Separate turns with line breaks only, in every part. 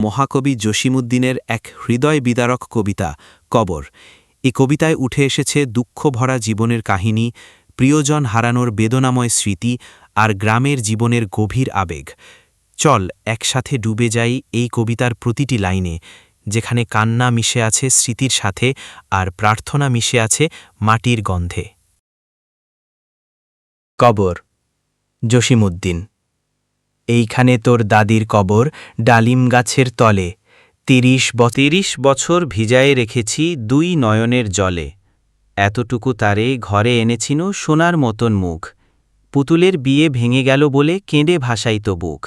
মহাকবি জসিমুদ্দিনের এক হৃদয় বিদারক কবিতা, কবর। এই কবিতায় উঠে এসেছে দুঃখ ভরা জীবনের কাহিনী, প্রিয়জন হারানোর বেদনাময় স্মৃতি আর গ্রামের জীবনের গভীর আবেগ। চল, একসাথে ডুবে যাই এই কবিতার প্রতিটি লাইনে, যেখানে কান্না মিশে আছে স্মৃতির সাথে আর প্রার্থনা মিশে আছে মাটির গন্ধে। কবর জসিমুদ্দিন এইখানে তোর দাদির কবর ডালিম গাছের তলে। তিরিশ তিরিশ বছর ভিজায়ে রেখেছি দুই নয়নের জলে। এতটুকু তারে ঘরে এনেছিল সোনার মতন মুখ। পুতুলের বিয়ে ভেঙে গেল বলে কেঁদে ভাসাইত বুক।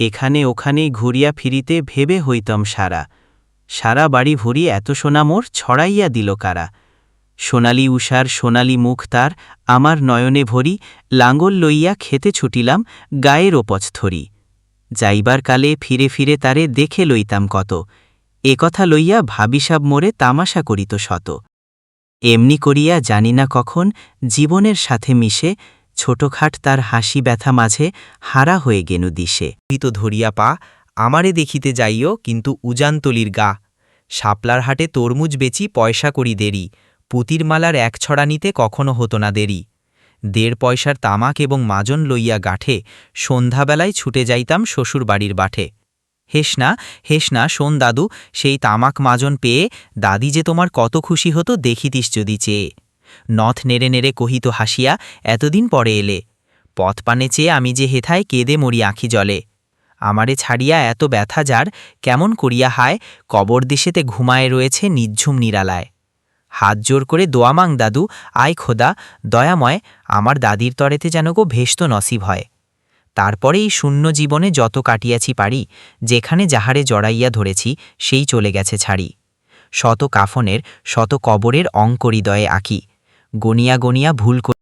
এখানে ওখানে ঘুরিয়া ফিরিতে ভেবে হইতম সারা। সারা বাড়ি ভরি এত সোনা মোর ছড়াইয়া দিল কারা। সোনালি উষার সোনালি মুখ তার, আমার নয়নে ভরি লাঙ্গল লইয়া খেতে ছুটিলাম, গায়ের ওপচ থরি যাইবার কালে ফিরে ফিরে তারে দেখে লইতাম কত, এ কথা লইয়া ভাবিসাব মোরে তামাশা করিত শত। এমনি করিয়া জানি না কখন জীবনের সাথে মিশে, ছোটখাট তার হাসি ব্যথা মাঝে হারা হয়ে গেনু দিশে। তো ধরিয়া পা, আমারে দেখিতে যাইও, কিন্তু উজানতলির গা। শাপলার হাটে তরমুজ বেচি পয়সা করি দেরি পুতির মালার এক ছড়া নিতে কখনো হতো না দেরি। দেড় পয়সার তামাক এবং মাজন লইয়া গাঠে, সন্ধ্যাবেলায় ছুটে যাইতাম শ্বশুর বাড়ির বাঠে হেস না হেস না, শোন দাদু, সেই তামাক মাজন পেয়ে দাদি যে তোমার কত খুশি হতো দেখিতিস যদি চেয়ে। নথ নেড়ে নেড়ে কহিত হাসিয়া, এতদিন পরে এলে। পথ পানে চেয়ে আমি যে হেথায় কেঁদে মরি আঁখি জলে। আমারে ছাড়িয়া এত ব্যথা যার, কেমন করিয়া হায়, কবর দেশেতে ঘুমায়ে রয়েছে নিঝুম নিরালায়। হাত জোর করে দোয়ামাং দাদু, আয় খোদা, দয়াময়, আমার দাদির তরেতে যেন গো ভেস্ত নসিব হয়। তারপরে এই শূন্য জীবনে যত কাটিয়াছি পারি, যেখানে যাহারে জড়াইয়া ধরেছি, সেই চলে গেছে ছাড়ি। শত কাফনের, শত কবরের অঙ্ক হৃদয়ে আঁকি, গনিয়া গনিয়া ভুল করে।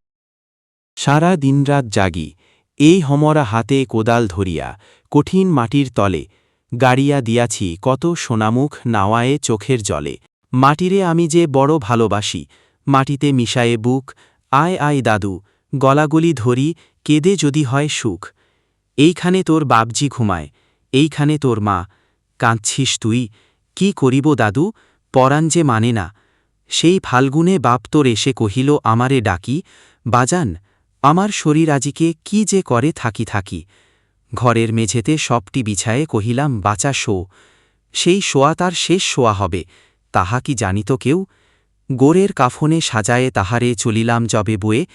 সারা দিনরাত জাগি, এই হমরা হাতে কোদাল ধরিয়া, কঠিন মাটির তলে, গাড়িয়া দিয়াছি কত সোনামুখ নাওয়ায়ে চোখের জলে। মাটিরে আমি যে বড় ভালোবাসি, মাটিতে মিশায়ে বুক, আয় আয় দাদু, গলাগলি ধরি, কেদে যদি হয় সুখ। এইখানে তোর বাবজি ঘুমায়, এইখানে তোর মা। কাঁদছিস তুই, কি করিব দাদু, পরাণ যে মানে না। সেই ফাল্গুনে বাপ তোর এসে কহিল, আমারে ডাকি, বাজান, আমার শরীর আজিকে কি যে করে থাকি থাকি। ঘরের মেঝেতে সবটি বিছায়ে কহিলাম, বাঁচা শো, সেই শোয়া তার শেষ শোয়া হবে। তাহা কি জানিত কেউ? গোরের কাফনে সাজায়ে তাহারে চলিলাম জবে বয়ে।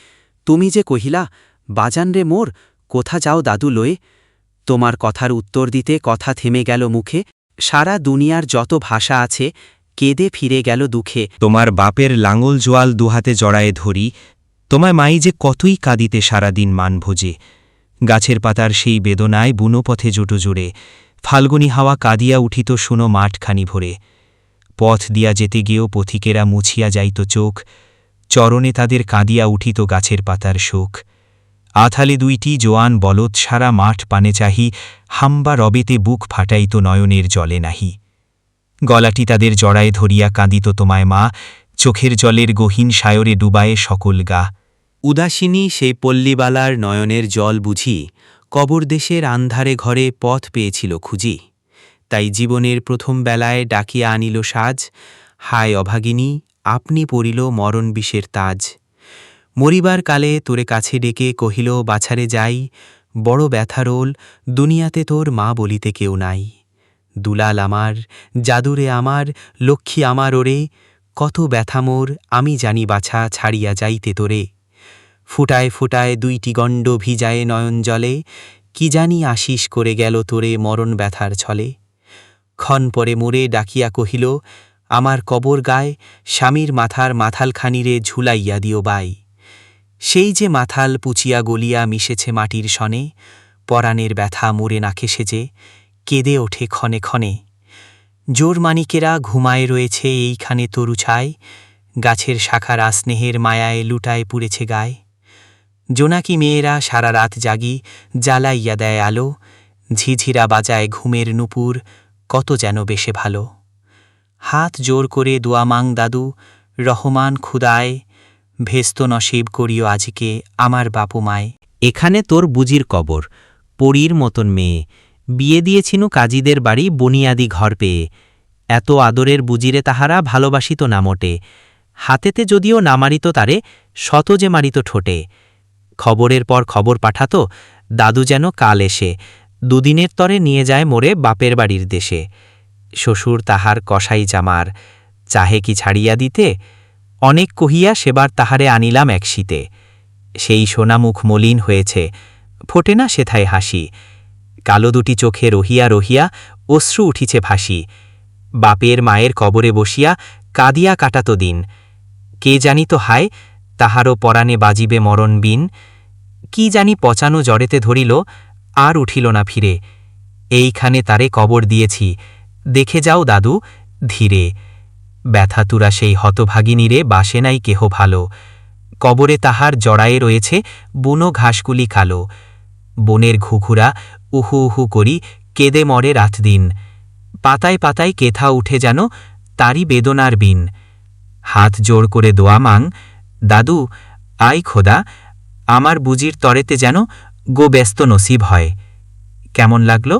তুমি যে কহিলা, বাজান রে মোর, কোথা যাও দাদু লয়ে? তোমার কথার উত্তর দিতে কথা থেমে গেল মুখে। সারা দুনিয়ার যত ভাষা আছে, কেঁদে ফিরে গেল দুঃখে।
তোমার বাপের লাঙল জোয়াল দুহাতে জড়ায়ে ধরি। তোমায় মাই যে কতই কাঁদিতে সারাদিন মান ভোজে। গাছের পাতার সেই বেদনায় বুনোপথে জুটো জুড়ে। ফাল্গুনি হাওয়া কাঁদিয়া উঠিত শুনো মাঠখানি ভরে। পথ দিয়া যেতে গিয়েও পথিকেরা মুছিয়া যাইত চোখ, চরণে তাদের কাঁদিয়া উঠিত গাছের পাতার শোক। আথালে দুইটি জোয়ান বলদ সারা মাঠ পানে চাহি, হাম্বা রবেতে বুক ফাটাইত নয়নের জলে নাহি। গলাটি তাদের জড়ায় ধরিয়া কাঁদিত তোমায় মা, চোখের জলের গহীন সায়রে ডুবায়ে সকল গা।
উদাসিনী সেই পল্লীবালার নয়নের জল বুঝি, কবর দেশের আন্ধারে ঘরে পথ পেয়েছিল খুঁজি। তাই জীবনের প্রথম বেলায় ডাকিয়া আনিল সাজ, হায় অভাগিনী, আপনি পড়িল মরণ বিষের তাজ। মরিবার কালে তোরে কাছে ডেকে কহিল, বাছারে যাই, বড় ব্যথারোল দুনিয়াতে তোর মা বলিতে কেউ নাই। দুলাল আমার, জাদুরে আমার, লক্ষ্মী আমার ওরে, কত ব্যথা মোর, আমি জানি বাছা ছাড়িয়া যাইতে তোরে। ফুটায় ফুটায় দুইটি গণ্ড ভিজায়ে নয়ন জলে, কি জানি আশিস করে গেল তোরে মরণ ব্যথার ছলে। ক্ষণ পরে মোরে ডাকিয়া কহিল, আমার কবর গায় স্বামীর মাথার মাথালখানিরে ঝুলাইয়া দিও বাই। সেই যে মাথাল পুচিয়া গলিয়া মিশেছে মাটির সনে, পরাণের ব্যথা মোরে নাকে সেজে কেঁদে ওঠে ক্ষণে ক্ষণে। জোর মানিকেরা ঘুমায় রয়েছে এইখানে তরু ছায় গাছের শাখার স্নেহের মায়ায় লুটায় পুড়েছে গায়ে। জোনাকি মেয়েরা সারা রাত জাগি জ্বালাইয়া দেয় আলো, ঝিঝিরা বাজায় ঘুমের নুপুর কত যেন বেশে ভালো। হাত জোর করে দোয়ামাং দাদু, রহমান খুদায়, ভেস্ত নসিব করিও আজকে আমার বাপু মায়। এখানে তোর বুজির কবর, পরীর মতন মেয়ে। বিয়ে দিয়েছিনু কাজীদের বাড়ি বনিয়াদি ঘর পেয়ে। এত আদরের বুজিরে তাহারা ভালোবাসিত না মোটে। হাতেতে যদিও না মারিত তারে, শত যে মারিত ঠোঁটে। খবরের পর খবর পাঠাতো, দাদু যেন কাল এসে। দুদিনের তরে নিয়ে যায় মোরে বাপের বাড়ির দেশে। শ্বশুর তাহার কসাই জামার, চাহে কি ছাড়িয়া দিতে? অনেক কহিয়া সেবার তাহারে আনিলাম এক শীতে। সেই সোনামুখ মলিন হয়েছে, ফোটে না সেথায় হাসি। কালো দুটি চোখে রহিয়া রহিয়া অশ্রু উঠিছে ভাসি। বাপের মায়ের কবরে বসিয়া কাঁদিয়া কাটাত দিন। কে জানিত হায়, তাহারও পরাণে বাজিবে মরণ বিন কি জানি পচানো জড়েতে ধরিল আর উঠিল না ফিরে। এইখানে তারে কবর দিয়েছি। দেখে যাও দাদু, ধীরে। ব্যথাতুরা সেই হতভাগিনীরে বাসে নাই কেহ ভালো। কবরে তাহার জড়ায়ে রয়েছে বুনো ঘাসগুলি কালো। বনের ঘুঘুরা উহু উহু করি কেঁদে মরে রাত দিন পাতায় পাতায় কেথা উঠে যেন তারই বেদনার বিন। হাত জোর করে দোয়া মাং, দাদু আই খোদা, আমার বুজির তরেতে যেন গো ব্যস্ত নসিব হয়। কেমন লাগল?